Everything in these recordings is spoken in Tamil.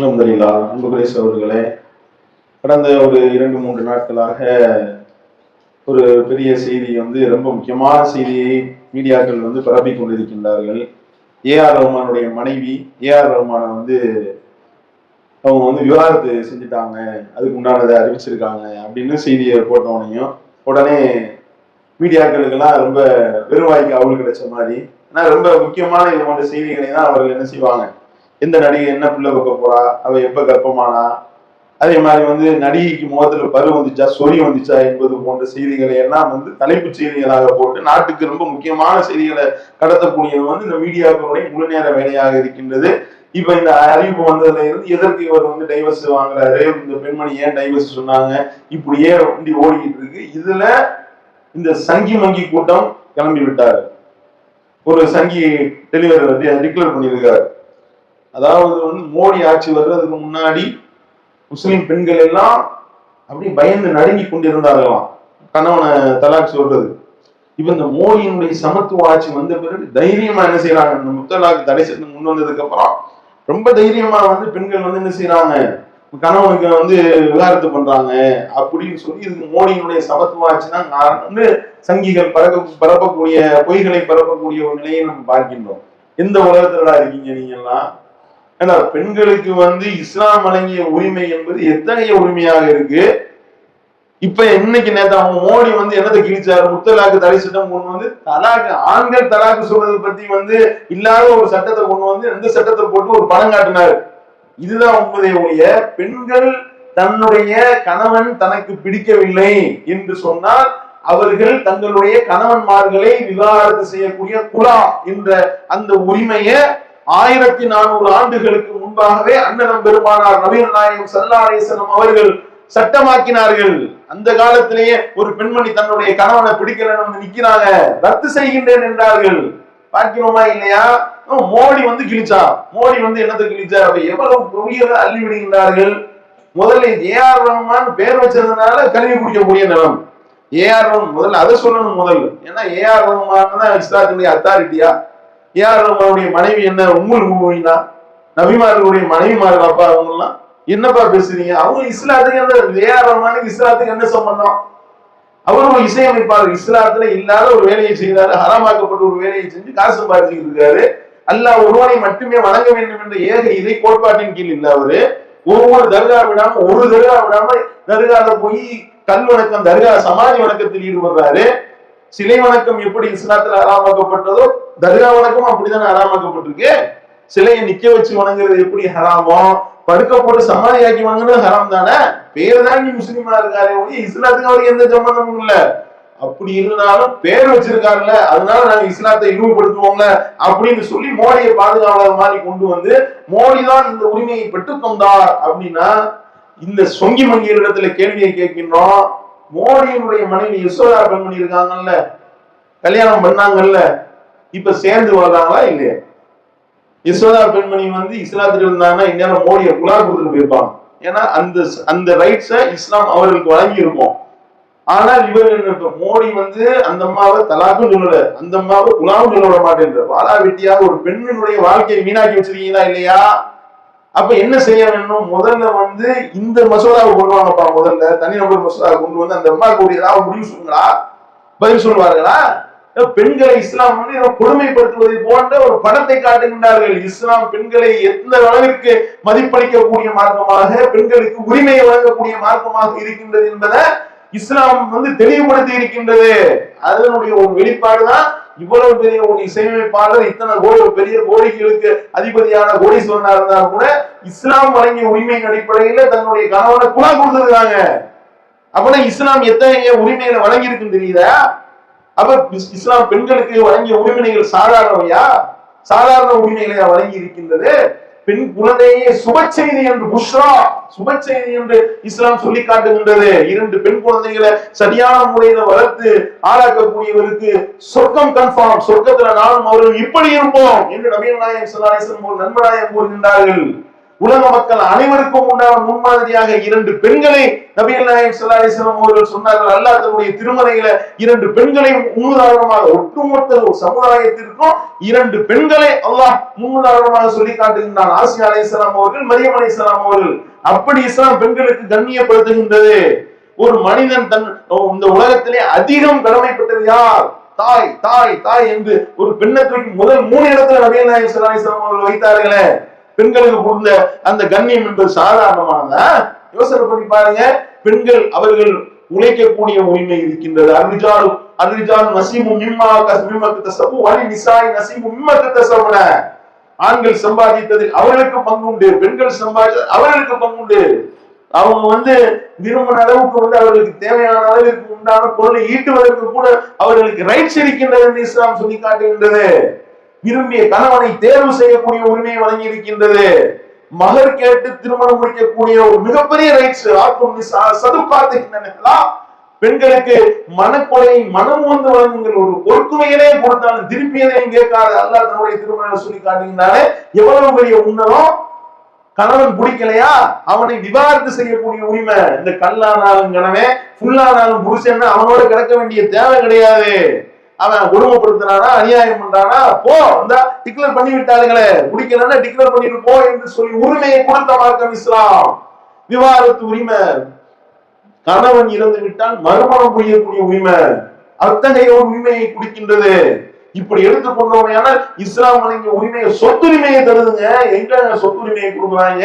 அலமதுல்லா அன்புகுரேஸ் அவர்களே கடந்த ஒரு இரண்டு மூன்று நாட்களாக ஒரு பெரிய செய்தி வந்து ரொம்ப முக்கியமான செய்தியை மீடியாக்கள் வந்து பரப்பி கொண்டிருக்கின்றார்கள். ஏஆர் ரஹ்மானுடைய மனைவி ஏஆர் ரஹ்மானை வந்து அவங்க வந்து விவாதத்து செஞ்சுட்டாங்க அதுக்கு உண்டானதை அறிவிச்சிருக்காங்க அப்படின்னு செய்தியை போட்டவனையும் உடனே மீடியாக்களுக்கெல்லாம் ரொம்ப வெறுவாய்க்கு அவள் கிடைச்ச மாதிரி ஏன்னா ரொம்ப முக்கியமான இது போன்ற செய்திகளை தான் அவர்கள் என்ன செய்வாங்க? எந்த நடிகை என்ன பிள்ளை வைக்க போறா? அவ எப்ப கர்ப்பமானா? அதே மாதிரி வந்து நடிகைக்கு முகத்துல பரு வந்துச்சா? சொறி வந்துச்சா? என்பது போன்ற செய்திகளை எல்லாம் வந்து தலைப்புச் செய்திகளாக போட்டு நாட்டுக்கு ரொம்ப முக்கியமான செய்திகளை கடத்தக்கூடியது வந்து இந்த மீடியாக்களுடைய முழு நேர வேலையாக இருக்கின்றது. இப்ப இந்த அறிவிப்பு வந்ததுல இருந்து எதற்கு இவர் வந்து டைவர்ஸ் வாங்குறாரு? இந்த பெண்மணி ஏன் டைவர்ஸ் சொன்னாங்க? இப்படியே வண்டி ஓடிக்கிட்டு இருக்கு. இதுல இந்த சங்கி மங்கி கூட்டம் கிளம்பி விட்டாரு ஒரு சங்கி டெலிவரி டிக்ளேர் பண்ணியிருக்காரு. அதாவது வந்து மோடி ஆட்சி வர்றதுக்கு முன்னாடி முஸ்லிம் பெண்கள் எல்லாம் அப்படியே பயந்து நடுங்கி கொண்டிருந்தார்களாம். கணவனை தலாக் சொல்றது. இப்ப இந்த மோடியினுடைய சமத்துவ ஆட்சி வந்த பிறகு தைரியமா என்ன செய்யறாங்க இந்த முத்தலாக் தடை சட்டம் கொண்டு வந்ததுக்கு அப்புறம் ரொம்ப தைரியமா வந்து பெண்கள் வந்து என்ன செய்யறாங்க கணவனுக்கு வந்து விவாகரத்து பண்றாங்க அப்படின்னு சொல்லி இதுக்கு மோடியினுடைய சமத்துவ ஆட்சி நான் வந்து சங்கிகள் பறக்க பரப்பக்கூடிய பொய்களை பரப்பக்கூடிய ஒரு நிலையை நம்ம பார்க்கின்றோம். எந்த உலகத்துலடா இருக்கீங்க நீங்க எல்லாம் ஏன்னா பெண்களுக்கு வந்து இஸ்லாம் வழங்கிய உரிமை என்பது எத்தகைய உரிமையாக இருக்கு? இப்ப இன்னைக்கு நேற்று அவங்க மோடி வந்து என்னத்தை கிழிச்சாரு? முத்தலாக்கு தடை சட்டம் கொண்டு வந்து தலாக்கு ஆண்கள் தலாக்கு சொல்றது பத்தி வந்து இல்லாத ஒரு சட்டத்தை கொண்டு வந்து எந்த சட்டத்தை போட்டு ஒரு படம் காட்டினாரு? இதுதான் உண்மையை ஒழிய பெண்கள் தன்னுடைய கணவன் தனக்கு பிடிக்கவில்லை என்று சொன்னால் அவர்கள் தங்களுடைய கணவன்மார்களை விவாகரத்து செய்யக்கூடிய குலா என்ற அந்த உரிமையை ஆயிரத்தி நானூறு ஆண்டுகளுக்கு முன்பாகவே அண்ணனம் பெருமானார் நவீன நாயகம் சல்லாரேசனம் அவர்கள் சட்டமாக்கினார்கள். அந்த காலத்திலேயே ஒரு பெண்மணி தன்னுடைய கணவனை பிடிக்கலன்னு வந்து நிக்கிறாங்க. ரத்து செய்கின்றேன் என்றார்கள். பார்க்கிறோமா இல்லையா? மோடி வந்து கிழிச்சா? மோடி வந்து என்னத்தை கிழிச்சா அப்ப எவ்வளவு புரியல அள்ளி விடுகின்றார்கள்? முதல்ல ஏஆர் ரஹ்மான் பேர் வச்சதுனால கல்வி குடிக்கக்கூடிய நிலம். ஏஆர் ரஹ்மான் முதல்ல அதை சொல்லணும் முதல்ல. ஏன்னா ஏஆர் ரஹ்மான் தான் இஸ்லாத்தினுடைய அத்தாரிட்டியா ஏஆர் ரஹ்மானுடைய மனைவி என்ன? உம்முல் மூவினா நபிமார்களுடைய மனைவிமார்கள் அப்பா அவங்க எல்லாம் என்னப்பா பேசுறீங்க? அவங்க இஸ்லாத்துக்கு என்ன? ஏஆர் ரஹ்மானுக்கு இஸ்லாத்துக்கு என்ன சம்பந்தம்? அவரும் ஒரு இசையமைப்பாளர். இஸ்லாத்துல இல்லாத ஒரு வேலையை செய்கிறாரு ஹராமாக்கப்பட்ட ஒரு வேலையை செஞ்சு காசு சம்பாதிச்சுட்டு இருக்காரு. அல்லாஹ் ஒருவனை மட்டுமே வணங்க வேண்டும் என்ற ஏக இதை கோட்பாட்டின் கீழ் இல்ல அவரு. ஒவ்வொரு தர்கா விடாம ஒரு தர்கா விடாம தர்கால போய் கல் வணக்கம் தர்கா சமாதி வணக்கத்தில் ஈடுபடுறாரு. சிலை வணக்கம் எப்படி இஸ்லாத்துல ஹராமாக்கப்பட்டதோ தர்கா வணக்கம் அப்படித்தானே ஹராமாக்கப்பட்டிருக்கு சிலையை நிக்க வச்சு வணங்குறது எப்படி ஹராமோ? படுக்க போட்டு சமாதியாக்கி வாங்கினது ஹராம் தானே? பேர் தான் நீ முஸ்லீமா இருக்காரு ஒழிய இஸ்லாத்துக்கு அவருக்கு எந்த சம்பந்தமும் இல்ல. அப்படி இருந்தாலும் பேர் வச்சிருக்காருல்ல அதனால நாங்க இஸ்லாத்தை இழிவுபடுத்துவோங்க அப்படின்னு சொல்லி மோடியை பாதுகாவலர் மாதிரி கொண்டு வந்து மோடி தான் இந்த உரிமையை பெற்றுக் கொண்டார் அப்படின்னா இந்த சொங்கி மங்கியரிடத்துல கேள்வியை கேட்கின்றோம். மோடியினுடைய மனைவி யசோதா பெண்மணி இருக்காங்கல்ல கல்யாணம் பண்ணாங்கல்ல இப்ப சேர்ந்து வர்றாங்களா இல்லையா? யசோதா பெண்மணி வந்து இஸ்லாத்துல இருந்தாங்கன்னா இந்நேரம் மோடியை குலா கொடுத்துட்டு போயிருப்பாங்க. ஏன்னா அந்த அந்த ரைட்ஸை இஸ்லாம் அவர்களுக்கு வழங்கி இருக்கும் ஆனால் இவர் என்ன மோடி வந்து அந்த அம்மாவை தலாக்கும் சொல்லல அந்த அம்மாவை குலாவும் சொல்ல விட மாட்டேன்ற வாழா வெட்டியாக ஒரு பெண்ணினுடைய வாழ்க்கையை வீணாக்கி வச்சிருக்கீங்களா இல்லையா? அப்ப என்ன செய்ய வேணும்? முதல்ல வந்து இந்த மசோதாவை கொண்டு வாங்கப்பா முதல்ல. தனிநபர் மசோதாவை கொண்டு வந்து அந்த அம்மா ஒரு ஏதாவது முடிவு சொல்லுங்களா? பதில் சொல்வார்களா பெண்களை இஸ்லாம் வந்து கொடுமைப்படுத்துவதை போன்ற ஒரு படத்தை காட்டுகின்றார்கள். இஸ்லாம் பெண்களை எந்த அளவிற்கு மதிப்பளிக்கக்கூடிய மார்க்கமாக பெண்களுக்கு உரிமையை வழங்கக்கூடிய மார்க்கமாக இருக்கின்றது என்பதை இஸ்லாம் வந்து தெளிவுபடுத்தி இருக்கின்றது. அதனுடைய ஒரு வெளிப்பாடுதான் இவ்வளவு பெரிய ஒரு இசையமைப்பாளர் இத்தனை கோடி பெரிய கோடிகளுக்கு அதிபதியான கோடீஸ்வரனா இருந்தாலும் கூட இஸ்லாம் வழங்கிய உரிமையின் அடிப்படையில தன்னுடைய கணவனை குலா கொடுத்துருக்காங்க அப்பனா இஸ்லாம் எத்தகைய உரிமைகளை வழங்கி இருக்குன்னு தெரியுதா? அப்ப இஸ்லாம் பெண்களுக்கு வழங்கிய உரிமைகள் சாதாரணவையா? சாதாரண உரிமைகளை வழங்கி இருக்கின்றது பெண் குழந்தையே சுப செய்தி என்று புஷ்ரா சுப செய்தி என்று இஸ்லாம் சொல்லி காட்டுகின்றது. இரண்டு பெண் குழந்தைகளை சரியான முறையில வளர்த்து ஆளாக்கக்கூடியவருக்கு சொர்க்கம் கன்ஃபார்ம் சொர்க்கத்துல நானும் அவர்கள் இப்படி இருப்போம் என்று நபீன நாயகம் நண்பராயம் கூறுகின்றார்கள். உலக மக்கள் அனைவருக்கும் உண்டான முன்மாதிரியாக இரண்டு பெண்களை நபிகள் நாயகம் ஸல்லல்லாஹு அவர்கள் சொன்னார்கள். அல்லா தன்னுடைய திருமலையில இரண்டு பெண்களை முன்னுதாரணமாக ஒட்டுமொத்த ஒரு சமுதாயத்திற்கும் இரண்டு பெண்களை அல்லாஹ் முன்னுதாரணமாக சொல்லி காட்டுகின்றான். ஆசியா அலைஹிஸ்ஸலாம் அவர்கள் மரியம் அலைஹிஸ்ஸலாம் அவர்கள். அப்படி இஸ்லாம் பெண்களுக்கு கண்ணியப்படுத்துகின்றது. ஒரு மனிதன் தன் இந்த உலகத்திலே அதிகம் கடமைப்பட்டது யார்? தாய் தாய் தாய் என்று ஒரு பெண்ணை தூக்கி முதல் மூணு இடத்துல நபிகள் நாயகம் ஸல்லல்லாஹு அவர்கள் வைத்தார்களே. பெண்களுக்கு கொடுத்த அந்த கண்ணியம் என்பது சாதாரணமானதா? யோசனை பண்ணி பாருங்க. பெண்கள் அவர்கள் உழைக்கக்கூடிய உரிமை இருக்கின்றது. அன்றிஜாலும் அன்றிஜாலும் நசீமு மிம்மா கஸ்மிமக்கு தசபு வலி நிசாய் நசீமு மிம்மக்கு தசபுன ஆண்கள் சம்பாதித்ததில் அவர்களுக்கு பங்குண்டு பெண்கள் சம்பாதித்தது அவர்களுக்கு பங்குண்டு அவங்க வந்து விரும்பின அளவுக்கு வந்து அவர்களுக்கு தேவையான அளவிற்கு உண்டான பொருளை ஈட்டுவதற்கு கூட அவர்களுக்கு ரைட்ஸ் இருக்கின்றது என்று இஸ்லாம் சொல்லி காட்டுகின்றது விரும்பிய கணவனை தேர்வு செய்யக்கூடிய உரிமையை வழங்கி இருக்கின்றது மகர் கேட்டு திருமணம் முடிக்கக்கூடிய ஒரு மிகப்பெரிய ரைட்ஸ் ஆக்கும் சதுக்காத்துக்கின்றன பெண்களுக்கு மனக்கொலை மனம் வந்து வழங்குங்கள். ஒரு பொறுக்குமையிலே கொடுத்தாலும் திருப்பி எதையும் கேட்காத? அல்லாஹ் தன்னுடைய திருமணம் சொல்லி காட்டுகின்றாலே எவ்வளவு பெரிய உன்னதம்? கணவன் பிடிக்கலையா? அவனை விவாகரத்து செய்யக்கூடிய உரிமை. இந்த கல்லானாலும் கணவன் ஃபுல்லானாலும் புருஷன் அவனோட கிடக்க வேண்டிய தேவை கிடையாது. அவன் கொடுமைப்படுத்தினானா அநியாயம் பண்றானா? போ இந்த டிக்ளேர் பண்ணி விட்டாருங்களே பிடிக்கலன்னா டிக்ளேர் பண்ணிட்டு போ என்று சொல்லி உரிமையை கொடுத்த மார்க்கம் இஸ்லாம். விவாதத்து உரிமை. கணவன் இறந்து விட்டால் மறுமணம் புரியக்கூடிய உரிமை. அத்தகைய ஒரு உரிமையை குடிக்கின்றது. இப்படி எடுத்து கொண்டவங்க ஏன்னா இஸ்லாம் வழங்கிய உரிமையை சொத்துரிமையை தருதுங்க. எங்க சொத்துரிமையை கொடுக்குறாங்க?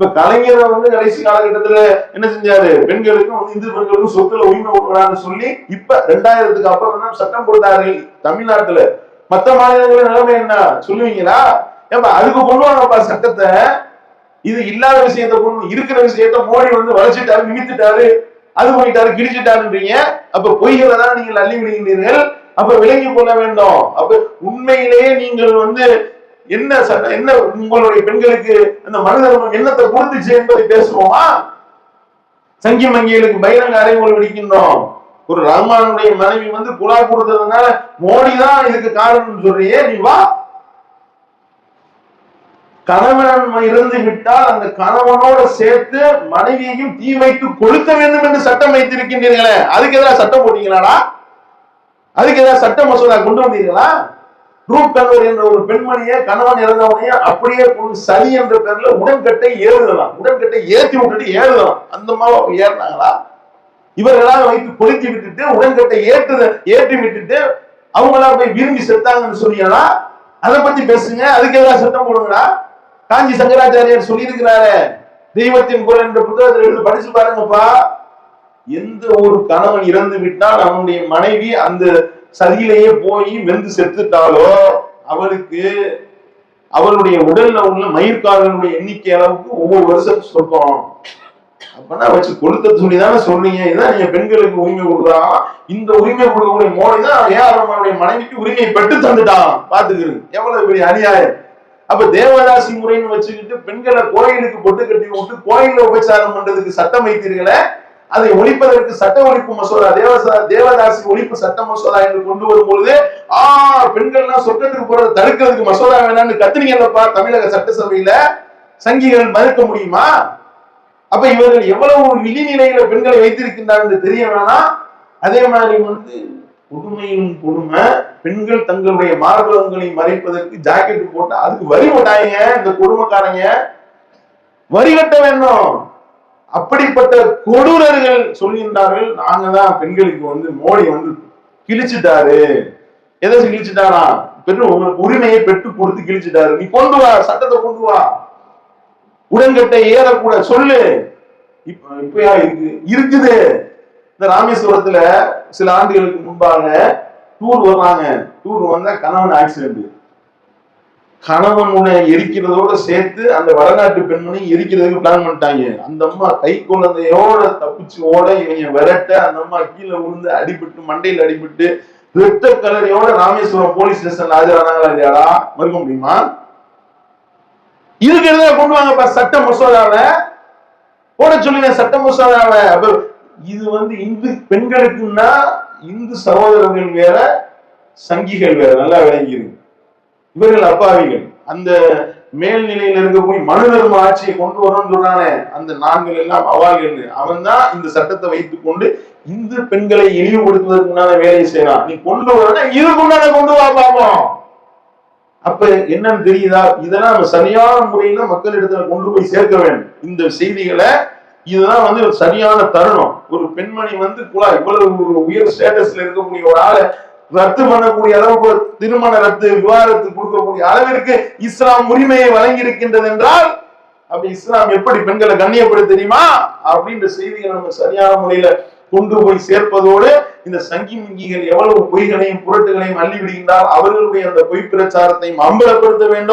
இப்ப கலைஞர் வந்து கடைசி காலகட்டத்துல என்ன செஞ்சாரு? பெண்களுக்கும் வந்து இந்து பெண்களுக்கும் சொத்துல உரிமை கொடுக்கலாம்னு சொல்லி இப்ப ரெண்டாயிரத்துக்கு அப்புறம் தான் சட்டம் போட்டாரு தமிழ்நாட்டுல. மத்த மாநிலங்கள நிலைமை என்ன? சொல்லுவீங்களா? ஏப்பா அதுக்கு கொண்டு வாங்கப்பா சட்டத்தை. இது இல்லாத விஷயத்த கொண்டு இருக்கிற விஷயத்த மோடி வந்து வளைச்சிட்டாரு நிமித்துட்டாரு அது பண்ணிட்டாரு கிழிச்சிட்டாருன்றீங்க. அப்ப பொய்களை தான் நீங்கள் அள்ளி விடுகின்றீர்கள் அப்ப விளங்கி கொள்ள வேண்டும். அப்ப உண்மையிலேயே நீங்கள் வந்து என்ன சட்டம் என்ன உங்களுடைய பெண்களுக்கு அந்த மனிதர்மம் என்னத்தை கொடுத்துச்சு என்பதை பேசுவோமா? சங்கி மங்கிகளுக்கு பகிரங்க அறைகோல் விடுக்கின்றோம். ஒரு ரஹ்மானுடைய மனைவி வந்து புலா கொடுத்ததுனால மோடி தான் இதுக்கு காரணம் சொல்றியே நீ வா. கணவன் இறந்து விட்டால் அந்த கணவனோட சேர்த்து மனைவியையும் தீ வைத்து கொளுத்த வேண்டும் என்று சட்டம் வைத்திருக்கின்றீர்களே. அதுக்கு ஏதாவது சட்டம் போட்டீங்களாடா? அதுக்கு ஏதாவது சட்ட மசோதா கொண்டு வந்தீங்களா ரூப் என்ற ஒரு பெண்மணியை கணவன் இறந்தவனையே அப்படியே கொண்டு சரி என்ற பேர்ல உடன்கட்டை ஏறுதலாம். உடன்கட்டை ஏற்றி விட்டுட்டு ஏறுதலாம். அந்த மாதிரி ஏறினாங்களா? இவர்களாக வைத்து கொளுத்தி விட்டுட்டு உடன்கட்டை ஏற்று ஏற்றி விட்டுட்டு அவங்களா போய் விரும்பி செத்தாங்கன்னு சொன்னீங்களா அதை பத்தி பேசுங்க. அதுக்கு எதிராக சட்டம் போடுங்களா காஞ்சி சங்கராச்சாரியார் சொல்லியிருக்கிறாரு தெய்வத்தின் குரல் என்ற புத்தகத்தில் எழுதி படிச்சு பாருங்கப்பா. எந்த ஒரு கணவன் இறந்து விட்டால் அவனுடைய மனைவி அந்த சதியிலேயே போய் வெந்து செத்துட்டாலோ அவருக்கு அவருடைய உடல்ல உள்ள மயிர்கால்களுடைய எண்ணிக்கை அளவுக்கு ஒவ்வொரு வருஷம் சொல்றோம். அப்பனா வச்சு கொடுத்த துணி தானே சொல்றீங்க. இதான் நீங்க பெண்களுக்கு உரிமை கொடுக்குறாங்க இந்த உரிமை கொடுக்கக்கூடிய மோடி தான் ஏஆர்எம்னுடைய மனைவிக்கு உரிமையை பெற்று தந்துட்டான். பாத்துக்கிறேன். எவ்வளவு பெரிய அநியாயம். அப்ப தேவதாசி முறைன்னு வச்சுக்கிட்டு பெண்களை கோயிலுக்கு பொட்டு கட்டி விட்டு கோயில உபச்சாரம் பண்றதுக்கு சட்டம் வைத்தீர்களே அதை ஒழிப்பதற்கு சட்ட ஒழிப்பு மசோதா தேவசா தேவதாசி ஒழிப்பு சட்ட மசோதா என்று கொண்டு வரும் பொழுது ஆ பெண்கள்லாம் சொர்க்கத்துக்கு போறதை தடுக்கிறதுக்கு மசோதா வேணாம்னு கத்துனீங்கல்லப்பா தமிழக சட்டசபையில சங்கிகள் மறுக்க முடியுமா? அப்ப இவர்கள் எவ்வளவு விழிநிலையில பெண்களை வைத்திருக்கின்றார் என்று தெரிய வேணாம். அதே மாதிரி வந்து கொடுமையும் கொடுமை பெண்கள் தங்களுடைய மார்பகங்களை மறைப்பதற்கு ஜாக்கெட் போட்டு அதுக்கு வரி போட்டாங்க இந்த கொடுமைக்காரங்க. வரி கட்ட வேண்டும் அப்படிப்பட்ட கொடூரர்கள் சொல்கின்றார்கள். நாங்க தான் பெண்களுக்கு வந்து மோடி வந்து கிழிச்சிட்டாரு. எதை கிழிச்சிட்டாரா? பெற்று உங்களுக்கு உரிமையை பெற்று கொடுத்து கிழிச்சிட்டாரு. நீ கொண்டு வா சட்டத்தை கொண்டு வா. உடன்கட்டை ஏறக்கூட சொல்லு. இப்ப இப்பயா இருக்கு இருக்குது. இந்த ராமேஸ்வரத்துல சில ஆண்டுகளுக்கு முன்பாக டூர் வர்றாங்க. டூர் வந்தா கணவன் ஆக்சிடென்ட் கணவனுடைய எரிக்கிறதோட சேர்த்து அந்த வடநாட்டு பெண்மணி எரிக்கிறதுக்கு பிளான் பண்ணிட்டாங்க. அந்த அம்மா கை குழந்தையோட தப்பிச்சு ஓட இவங்க விரட்ட அந்த அம்மா கீழே விழுந்து அடிபட்டு மண்டையில் அடிபட்டு ரத்த கலரையோட ராமேஸ்வரம் போலீஸ் ஸ்டேஷன் ஆஜரானாங்களா இல்லையாடா? மறுக்க முடியுமா? இதுக்கு எழுத கொண்டு வாங்கப்பா சட்ட மசோதாவை? போட சொல்லுங்க சட்ட மசோதாவை. இது வந்து இந்து பெண்களுக்குன்னா இந்து சகோதரர்கள் வேற சங்கிகள் வேற நல்லா விளங்கிருக்கு இவர்கள் அப்பாவிகள். அந்த மேல்நிலையில இருக்க போய் மனுதர்ம ஆட்சியை கொண்டு வரணும்னு சொல்றானே அந்த நாங்கள் எல்லாம் அவால்கள் அவன் தான் இந்த சட்டத்தை வைத்துக் கொண்டு இந்து பெண்களை இழிவுபடுத்துவதற்கு உண்டான வேலையை செய்யறான். நீ கொண்டு வரனா இதுக்கு உண்டான கொண்டு வா பாப்போம். அப்ப என்னன்னு தெரியுதா? இதெல்லாம் நம்ம சரியான முறையில மக்கள் இடத்துல கொண்டு போய் சேர்க்க வேண்டும். இந்த செய்திகளை இதுதான் வந்து ஒரு சரியான தருணம். ஒரு பெண்மணி வந்து குழா இவ்வளவு உயர் ஸ்டேட்டஸ்ல இருக்கக்கூடிய ஒரு ஆளை ரத்து பண்ணக்கூடிய அளவுக்கு ஒரு திருமண ரத்து விவாதத்து கொடுக்கக்கூடிய அளவிற்கு இஸ்லாம் உரிமையை வழங்கி இருக்கின்றது என்றால் அப்ப இஸ்லாம் எப்படி பெண்களை கண்ணியப்படுத்த தெரியுமா? அப்படின்ற செய்திகளை நம்ம சரியான முறையில கொண்டு போய் சேர்ப்பதோடு இந்த சங்கி மிங்கிகள் எவ்வளவு பொய்களையும் புரட்டுகளையும் அள்ளி விடுகின்றால் அவர்களுடைய அந்த பொய் பிரச்சாரத்தையும் அம்பலப்படுத்த வேண்டும்.